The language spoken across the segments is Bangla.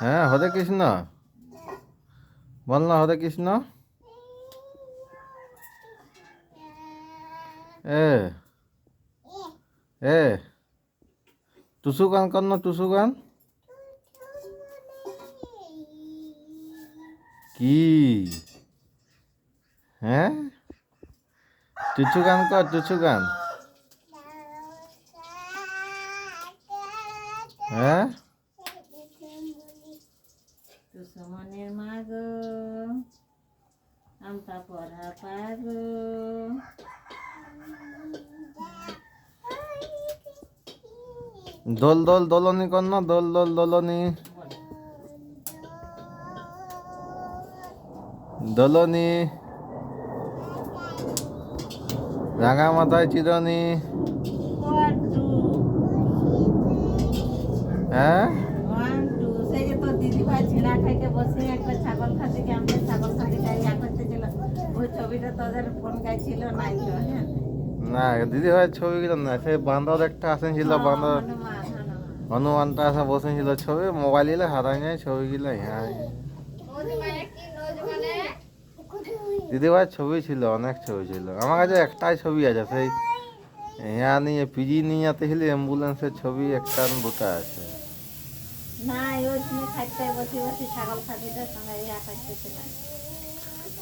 হ্যাঁ হরে কৃষ্ণ। বল না, হরে কৃষ্ণ। এ এ, টুসু গান কর না, টুসু গান। কি? হ্যাঁ? টুচু গান কর টুচু গান হ্যাঁ তো সমানের মা গো আমটা পড়া পাগো দোল দোল দোলনি কর না দোল দোল দোলনি। দোলনি। রাঙা মাথায় চিরনি হ্যাঁ? ছিঁড়া খাইতে বসে একটা ছাগল খাতে কি আমরা ছাগল ইয়া ছিল। ওই ছবিটা তোদের ফোন গাইছিল নাই তো হ্যাঁ? না দিদি ভাই ছবিগুলো না সেই বান্দর একটা আসেছিল বান্দর হনুমান হনুমান। হনুমানটা আসা বসেছিল ছবি মোবাইল গিলা হারাই যায় ছবিগুলো হ্যাঁ। দিদি ভাই ছবি ছিল অনেক ছবি ছিল। আমার কাছে একটাই ছবি আছে সেই হ্যাঁ নিয়ে পিজি নিয়ে যেতে ছিল অ্যাম্বুলেন্সের ছবি একটা না দুটা আছে।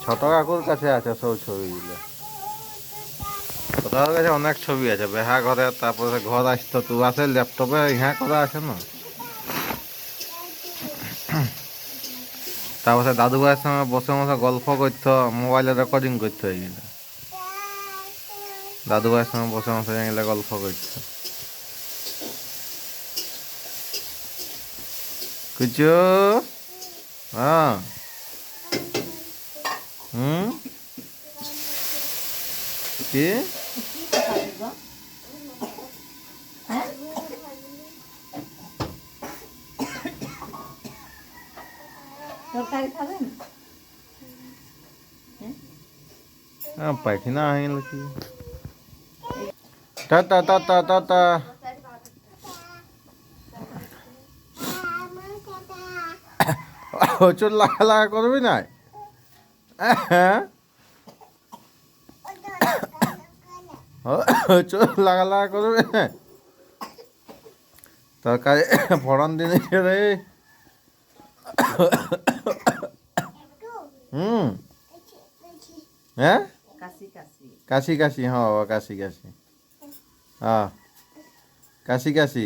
ছোট কাকুর কাছে আছে সব ছবিগুলো। কাছে অনেক ছবি আছে, বেহা ঘরে, তারপরে ঘর আসতো তুই আছে ল্যাপটপে, ইহা করা আছে না? তারপরে দাদু ভাইয়ের সঙ্গে বসে বসে গল্প করতো, মোবাইলে রেকর্ডিং করতে হয়ে গেল দাদু ভাইয়ের সঙ্গে বসে বসে গেলে গল্প করতো। কুচু হ্যাঁ হুম কি হ্যাঁ তরকারি খাবেন হ্যাঁ পায়খানা হয়ে গেল কি টাটা টাটা টাটা প্রচুর লাগা লাগা করবি না? হ্যাঁ? প্রচুর লাগা লাগা করবি তরকারি ফড়ন দিনে রে। হুম। হ্যাঁ? কাশি কাশি। কাশি কাশি হ্যাঁ বাবা কাশি কাশি। হ্যাঁ কাশি কাশি।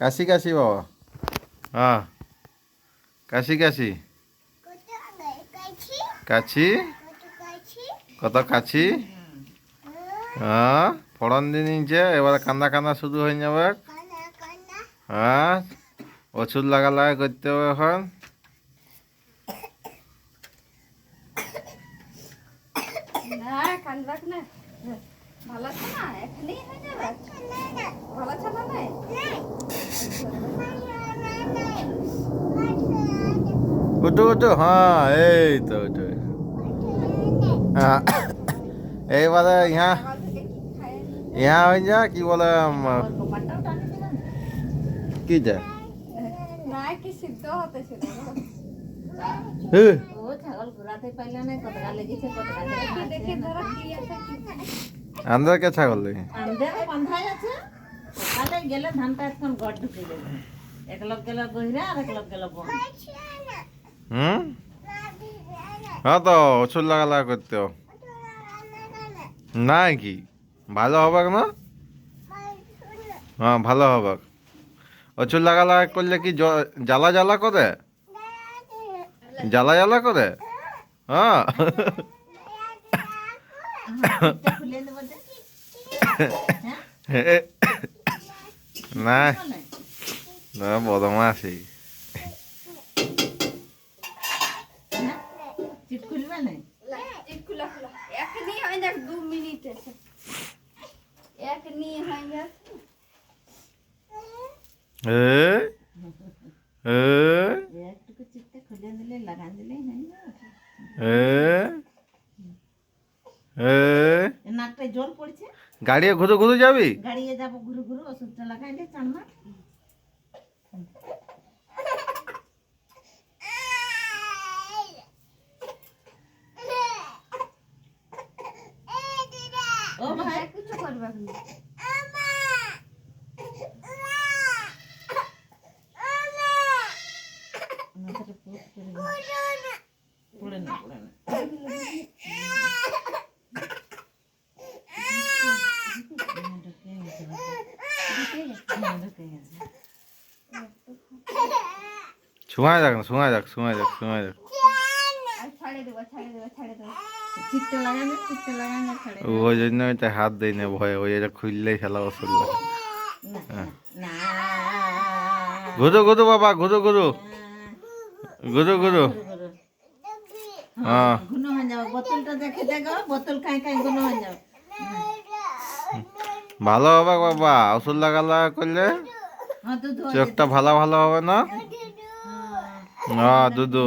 কাশি কাশি বাবা। হ্যাঁ কাশি কাশি? কাছি? কত কাছি? হ্যাঁ ফড়ন দিয়ে নিচ্ছে এবার কান্দা কান্দা শুরু হয়ে যাবে। হ্যাঁ ওষুধ লাগা লাগা করতে হবে এখন। না কান্দরাক না। ভালো না? এখনই হয়ে যাবে? ভালো না। উঠো উঠো। হ্যাঁ এই তো উঠো। হ্যাঁ এইবারে ইহা ইহা হয়ে যা কি বলে কি যা? আন্দার কে ছাগল দেখি গেলে ধানটা এখন গড় ঢুকে যাবে এক লোক গেল গহিরা আর এক লোক গেল বন। হুম? হ্যাঁ তো ওষুধ লাগা লাগা করতে। না কি? ভালো হবে না? হ্যাঁ ভালো হবে ওষুধ লাগা লাগা করলে কি জ্বালা জ্বালা করে? জ্বালা জ্বালা করে? হ্যাঁ। খুলে দেবো যে এ, না বলে, না বদমাসি গাড়ি ঘুরে ঘুরে যাবি গাড়িয়ে যাব ঘুরু ঘুরু ওষুধটা লাগাইলে Ama çok oldu bakın. সময় যাক না সময় যাক সময় যাক সময় যাক। ওই জন্য আমি হাত দিই না ভয়ে ওই এটা খুললেই খেলা না। ঘুরো ঘুরো বাবা ঘুরো ঘুরো ঘুরো ঘুরো। হ্যাঁ বোতলটা দেখে দেখো বোতল খাই খাই গুনো হয়ে ভালো হবে বাবা ওষুধ লাগালা করলে হ্যাঁ দুধ হয়ে চোখটা ভালো ভালো হবে না হ্যাঁ দুধু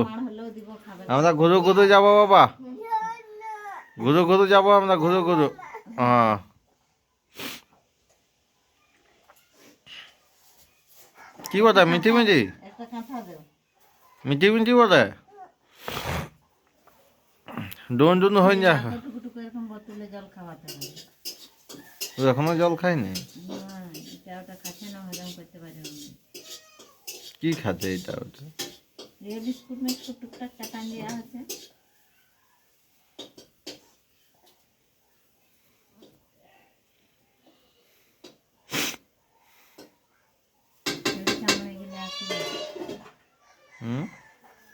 আমরা ঘুরু ঘুরু যাব বাবা। ঘুরু ঘুরু যাব আমরা ঘুরু ঘুরু। হ্যাঁ। কি বলে মিঠি মিঠি? কাঁথা মিঠি মিঠি বলে ডুন ডুন হয়ে যা এখনও জল খায়নি? না, এটা ওটা খাচ্ছে না হজম করতে পারে না। কি খাচ্ছে এটা ওটা? টুকটাক চাটান দেওয়া আছে ছেলেটা হয়ে গেলে আসি। হুম?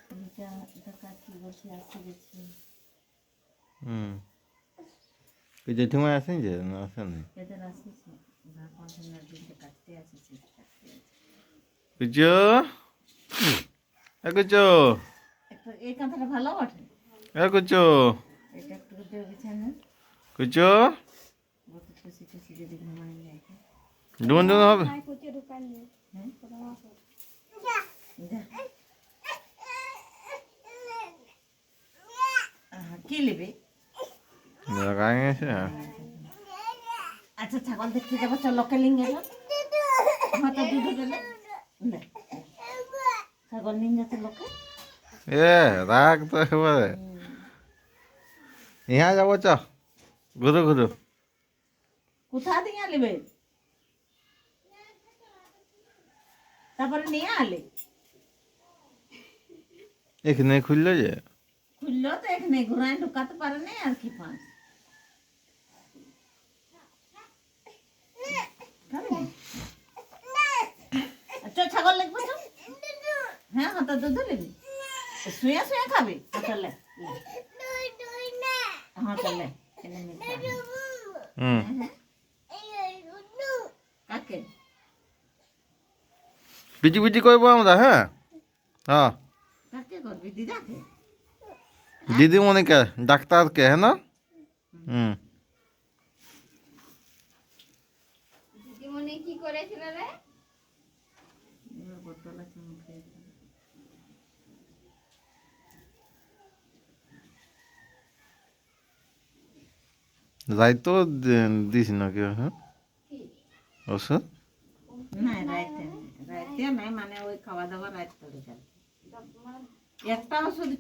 ছেলেটা এটা কাকি বসে আসে গেছে হুম। ওই জেঠিমা আসেন যে না আসেনি এদের আসেছে ওরা কন্টেনার দিনটা কাটতে আসেছে কাটতে আসে। কুচো এ কুচো একটা এই কাঁথাটা ভালো বটে এ কুচো এটা একটু দেবে বিছানা কুচো ডুন ডুন হবে? হ্যাঁ? কি নেবে আচ্ছা ছাগল দেখতে যাব চল লিঙ্গে হ্যাঁ দুধ গেলে নে। ছাগল নিয়ে যাচ্ছে লোকে। এ রাগ তো এবারে ইহা যাব চ ঘুরু ঘুরু। কোথা দিয়ে নেবে তারপরে নিয়ে আলে এখানে খুললো যে। খুললো তো এখানে ঘুরায় ঢুকাতে পারে না আর কি পাঁচ না? ছাগল লাগবে হ্যাঁ হ্যাঁ তো দুধ নেবি শুয়ে শুয়ে খাবি হ্যাঁ, হ্যাঁ চলে এনে হুম। হ্যাঁ, কাকে? পিটি পিটি করব আমরা হ্যাঁ? হ্যাঁ। কাকে করবি? দিদাকে? দিদিমণিকে ডাক্তারকে হ্যাঁ না? হুম। দিদিমণি কি করেছিল রে এবার বোতল আছে মুখে রাইতো দিস না কেউ হ্যাঁ? ওষুধ? না রাইতে রাইতে নাই মানে ওই খাওয়া দাওয়া রাইতে একটা ওষুধ